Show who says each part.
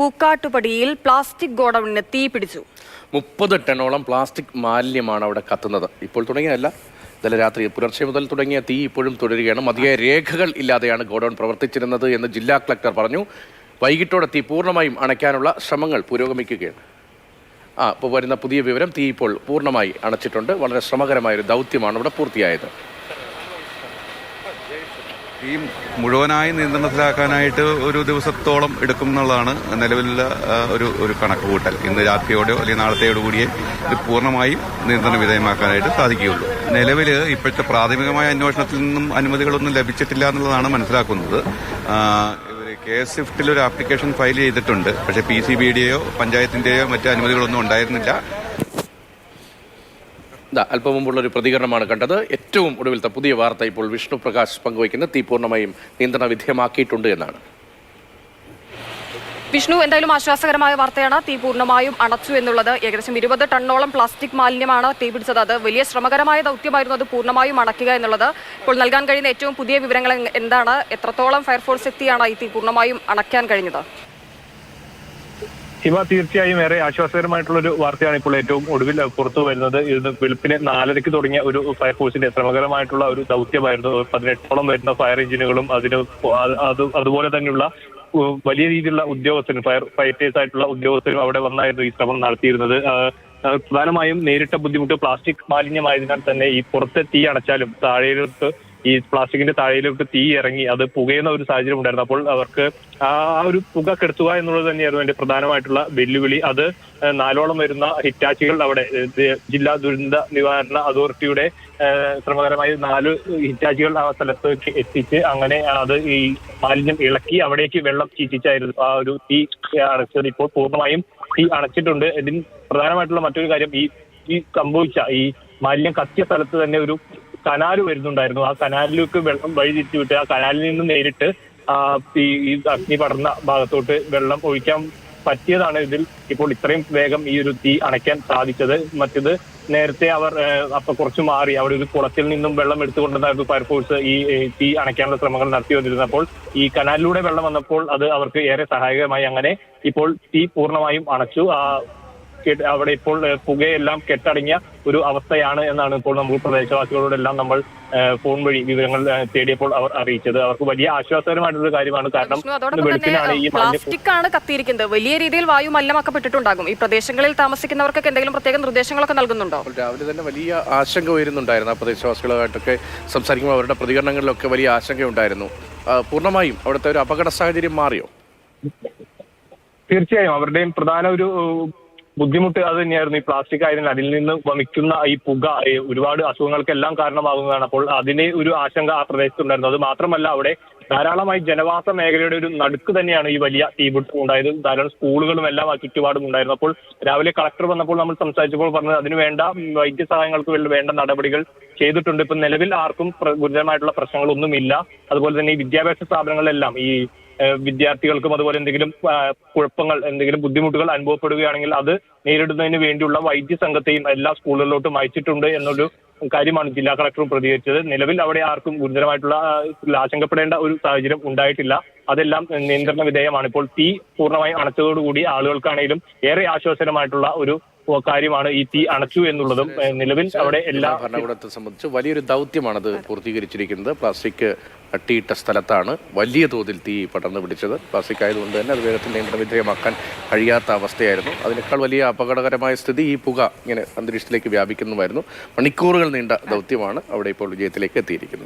Speaker 1: പൂക്കാട്ടുപടിയിൽ plastic ഗോഡൌണിന് തീ പിടിച്ചു.
Speaker 2: മുപ്പത് ടണ്ണോളം പ്ലാസ്റ്റിക് മാലിന്യമാണ് അവിടെ കത്തുന്നത്. ഇപ്പോൾ തുടങ്ങിയതല്ല. ഇന്നലെ രാത്രി പുലർച്ചെ മുതൽ തുടങ്ങിയ തീ ഇപ്പോഴും തുടരുകയാണ്. മതിയായ രേഖകൾ ഇല്ലാതെയാണ് ഗോഡൌൺ പ്രവർത്തിച്ചിരുന്നത് എന്ന് ജില്ലാ കളക്ടർ പറഞ്ഞു. വൈകിട്ടോടെ തീ പൂർണമായും അണയ്ക്കാനുള്ള ശ്രമങ്ങൾ പുരോഗമിക്കുകയാണ്. ആ ഇപ്പോൾ വരുന്ന പുതിയ വിവരം തീ ഇപ്പോൾ പൂർണമായി അണച്ചിട്ടുണ്ട്. വളരെ ശ്രമകരമായ ഒരു ദൗത്യമാണ് ഇവിടെ പൂർത്തിയായത്.
Speaker 3: ഈ മുഴുവനായി നിയന്ത്രണത്തിലാക്കാനായിട്ട് ഒരു ദിവസത്തോളം എടുക്കും എന്നുള്ളതാണ് നിലവിലുള്ള ഒരു ഒരു കണക്ക് കൂട്ടൽ ഇന്ന് രാത്രിയോടെയോ അല്ലെങ്കിൽ നാളത്തെയോട് കൂടിയേ ഇത് പൂർണമായും നിയന്ത്രണ വിധേയമാക്കാനായിട്ട് സാധിക്കുകയുള്ളൂ. നിലവിൽ ഇപ്പോഴത്തെ പ്രാഥമികമായ അന്വേഷണത്തിൽ നിന്നും അനുമതികളൊന്നും ലഭിച്ചിട്ടില്ല എന്നുള്ളതാണ് മനസ്സിലാക്കുന്നത്. കെ എസ് സ്വിഫ്റ്റിൽ ഒരു ആപ്ലിക്കേഷൻ ഫയൽ ചെയ്തിട്ടുണ്ട്. പക്ഷേ പി സി ബി ഡിയെയോ പഞ്ചായത്തിന്റെയോ മറ്റു അനുമതികളൊന്നും ഉണ്ടായിരുന്നില്ല.
Speaker 2: അല്പം മുമ്പുള്ള ഒരു പ്രതികരണമാണ് കണ്ടത്. ഏറ്റവും ഒടുവിലത്തെ പുതിയ വാർത്ത ഇപ്പോൾ വിഷ്ണു പ്രകാശ് പങ്കുവയ്ക്കുന്ന തീ പൂർണമായും നിയന്ത്രണ വിധേയമാക്കിയിട്ടുണ്ട് എന്നാണ്.
Speaker 1: വിഷ്ണു എന്തായാലും ആശ്വാസകരമായ വാർത്തയാണ്. തീ പൂർണമായും അടച്ചു എന്നുള്ളത് ഏകദേശം ഇരുപത് ടണ്ണോളം പ്ലാസ്റ്റിക് മാലിന്യമാണ് തീ പിടിച്ചത്. അത് വലിയ ശ്രമകരമായ ദൗത്യമായിരുന്നു. അത് പൂർണമായും അടയ്ക്കുക എന്നുള്ളത് ഇപ്പോൾ നൽകാൻ കഴിയുന്ന ഏറ്റവും പുതിയ വിവരങ്ങൾ എന്താണ്? എത്രത്തോളം ഫയർഫോഴ്സ് എത്തിയാണ് ഈ തീ പൂർണമായും അണയ്ക്കാൻ കഴിഞ്ഞത്?
Speaker 4: ഇവ തീർച്ചയായും ഏറെ ആശ്വാസകരമായിട്ടുള്ള ഒരു വാർത്തയാണ് ഇപ്പോൾ ഏറ്റവും ഒടുവിൽ പുറത്തു വരുന്നത്. ഇത് വെളുപ്പിന് നാലരയ്ക്ക് തുടങ്ങിയ ഒരു ഫയർഫോഴ്സിന്റെ ശ്രമകരമായിട്ടുള്ള ഒരു ദൗത്യമായിരുന്നു. പതിനെട്ടോളം വരുന്ന ഫയർ എഞ്ചിനുകളും അതിന് അത് അത് അതുപോലെ തന്നെയുള്ള വലിയ രീതിയിലുള്ള ഉദ്യോഗസ്ഥരും ഫയർ ഫൈറ്റേഴ്സ് ആയിട്ടുള്ള ഉദ്യോഗസ്ഥരും അവിടെ വന്നായിരുന്നു ഈ ശ്രമം നടത്തിയിരുന്നത്. പ്രധാനമായും നേരിട്ട ബുദ്ധിമുട്ട് പ്ലാസ്റ്റിക് മാലിന്യമായതിനാൽ തന്നെ ഈ പുറത്തെ തീ അണച്ചാലും താഴേലോട്ട് ഈ പ്ലാസ്റ്റിക്കിന്റെ താഴെയിലോട്ട് തീ ഇറങ്ങി അത് പുകയുന്ന ഒരു സാഹചര്യം ഉണ്ടായിരുന്നു. അപ്പോൾ അവർക്ക് ആ ഒരു പുക കെടുത്തുക എന്നുള്ളത് തന്നെയായിരുന്നു എന്റെ പ്രധാനമായിട്ടുള്ള വെല്ലുവിളി. അത് നാലോളം വരുന്ന ഹിറ്റാച്ചികൾ അവിടെ ജില്ലാ ദുരന്ത നിവാരണ അതോറിറ്റിയുടെ ശ്രമകരമായി നാല് ഹിറ്റാച്ചികൾ ആ സ്ഥലത്തേക്ക് എത്തിച്ച് അങ്ങനെ അത് ഈ മാലിന്യം ഇളക്കി അവിടേക്ക് വെള്ളം ചീറ്റിച്ചായിരുന്നു. ആ ഒരു തീ അടച്ചത്. ഇപ്പോൾ പൂർണമായും തീ അണച്ചിട്ടുണ്ട് ഇതിന് പ്രധാനമായിട്ടുള്ള മറ്റൊരു കാര്യം ഈ ഈ സംഭവിച്ച ഈ മാലിന്യം കത്തിയ സ്ഥലത്ത് തന്നെ ഒരു കനാല് വരുന്നുണ്ടായിരുന്നു. ആ കനാലിലേക്ക് വെള്ളം വഴി തിരിച്ചുവിട്ട് ആ കനാലിൽ നിന്ന് നേരിട്ട് ഈ ഈ അഗ്നി പടർന്ന ഭാഗത്തോട്ട് വെള്ളം ഒഴിക്കാൻ പറ്റിയതാണ് ഇതിൽ ഇപ്പോൾ ഇത്രയും വേഗം ഈ ഒരു തീ അണയ്ക്കാൻ സാധിച്ചത്. മറ്റത് നേരത്തെ അവർ അപ്പൊ കുറച്ച് മാറി അവിടെ ഒരു കുളത്തിൽ നിന്നും വെള്ളം എടുത്തുകൊണ്ടിരുന്നായിരുന്നു ഫയർഫോഴ്സ് ഈ തീ അണയ്ക്കാനുള്ള ശ്രമങ്ങൾ നടത്തി വന്നിരുന്നപ്പോൾ ഈ കനാലിലൂടെ വെള്ളം വന്നപ്പോൾ അത് അവർക്ക് ഏറെ സഹായകമായി അങ്ങനെ ഇപ്പോൾ തീ പൂർണമായും അണച്ചു. ആ അവിടെ ഇപ്പോൾ പുകയെല്ലാം കെട്ടടങ്ങിയ ഒരു അവസ്ഥയാണ് എന്നാണ് ഇപ്പോൾ നമ്മൾ പ്രദേശവാസികളോടെല്ലാം നമ്മൾ ഫോൺ വഴി വിവരങ്ങൾ തേടിയപ്പോൾ അവർ അറിയിച്ചത്. അവർക്ക് വലിയ ആശ്വാസകരമായിട്ടുള്ള കാര്യമാണ്. കാരണം
Speaker 1: പ്ലാസ്റ്റിക് ആണ് കത്തിയിരിക്കുന്നത്. വലിയ രീതിയിൽ വായു മലിനമാക്കപ്പെട്ടിട്ടുണ്ടാകും. ഈ പ്രദേശങ്ങളിൽ താമസിക്കുന്നവർക്കൊക്കെ എന്തെങ്കിലും പ്രത്യേക നിർദ്ദേശങ്ങളൊക്കെ നൽകുന്നുണ്ടോ?
Speaker 2: രാവിലെ തന്നെ വലിയ ആശങ്ക ഉയരുന്നുണ്ടായിരുന്നു. ആ പ്രദേശവാസികളുമായിട്ടൊക്കെ സംസാരിക്കുമ്പോൾ അവരുടെ പ്രതികരണങ്ങളിലൊക്കെ വലിയ ആശങ്കയുണ്ടായിരുന്നു പൂർണമായും അവിടുത്തെ ഒരു അപകട സാഹചര്യം മാറിയോ?
Speaker 4: തീർച്ചയായും. അവരുടെയും പ്രധാന ഒരു ബുദ്ധിമുട്ട് അത് തന്നെയായിരുന്നു. ഈ പ്ലാസ്റ്റിക് ആയതിനാൽ അതിൽ നിന്ന് വമിക്കുന്ന ഈ പുക ഒരുപാട് അസുഖങ്ങൾക്കെല്ലാം കാരണമാകുന്നതാണ് അപ്പോൾ അതിന് ഒരു ആശങ്ക ആ പ്രദേശത്തുണ്ടായിരുന്നു. അത് മാത്രമല്ല അവിടെ ധാരാളമായി ജനവാസ മേഖലയുടെ ഒരു നടുക്ക് തന്നെയാണ് ഈ വലിയ തീപിടുത്തം ഉണ്ടായത്. ധാരാളം സ്കൂളുകളും എല്ലാം ആ ചുറ്റുപാടും ഉണ്ടായിരുന്നു. അപ്പോൾ രാവിലെ കളക്ടർ വന്നപ്പോൾ നമ്മൾ സംസാരിച്ചപ്പോൾ പറഞ്ഞത് അതിന് വേണ്ട വൈദ്യസഹായങ്ങൾക്ക് വേണ്ടി നടപടികൾ ചെയ്തിട്ടുണ്ട്. ഇപ്പൊ നിലവിൽ ആർക്കും ഗുരുതരമായിട്ടുള്ള പ്രശ്നങ്ങളൊന്നുമില്ല. അതുപോലെ തന്നെ ഈ വിദ്യാഭ്യാസ സ്ഥാപനങ്ങളിലെല്ലാം ഈ വിദ്യാർത്ഥികൾക്കും അതുപോലെ എന്തെങ്കിലും കുഴപ്പങ്ങൾ എന്തെങ്കിലും ബുദ്ധിമുട്ടുകൾ അനുഭവപ്പെടുകയാണെങ്കിൽ അത് നേരിടുന്നതിന് വേണ്ടിയുള്ള വൈദ്യ സംഘത്തെയും എല്ലാ സ്കൂളുകളിലോട്ടും അയച്ചിട്ടുണ്ട് എന്നൊരു കാര്യമാണ് ജില്ലാ കളക്ടറും പ്രതികരിച്ചത്. നിലവിൽ അവിടെ ആർക്കും ഗുരുതരമായിട്ടുള്ള ആശങ്കപ്പെടേണ്ട ഒരു സാഹചര്യം ഉണ്ടായിട്ടില്ല. അതെല്ലാം നിയന്ത്രണ വിധേയമാണ്. ഇപ്പോൾ തീ പൂർണമായും അണച്ചതോടുകൂടി ആളുകൾക്കാണെങ്കിലും ഏറെ ആശ്വാസകരമായിട്ടുള്ള ഒരു കാര്യമാണ് ഈ തീ അണച്ചു എന്നുള്ളതും നിലവിൽ അവിടെ എല്ലാ
Speaker 2: ഭരണകൂടത്തെ സംബന്ധിച്ച് വലിയൊരു ദൗത്യമാണത് പൂർത്തീകരിച്ചിരിക്കുന്നത്. പ്ലാസ്റ്റിക് അട്ടിയിട്ട സ്ഥലത്താണ് വലിയ തോതിൽ തീ പടർന്നു പിടിച്ചത്. പ്ലാസ്റ്റിക് ആയതുകൊണ്ട് തന്നെ അത് വേഗത്തിൽ നിയന്ത്രണ വിധേയമാക്കാൻ കഴിയാത്ത അവസ്ഥയായിരുന്നു. അതിനേക്കാൾ വലിയ അപകടകരമായ സ്ഥിതി ഈ പുക ഇങ്ങനെ അന്തരീക്ഷത്തിലേക്ക് വ്യാപിക്കുന്നതായിരുന്നു. മണിക്കൂറുകൾ നീണ്ട ദൗത്യമാണ് അവിടെ ഇപ്പോൾ വിജയത്തിലേക്ക് എത്തിയിരിക്കുന്നത്.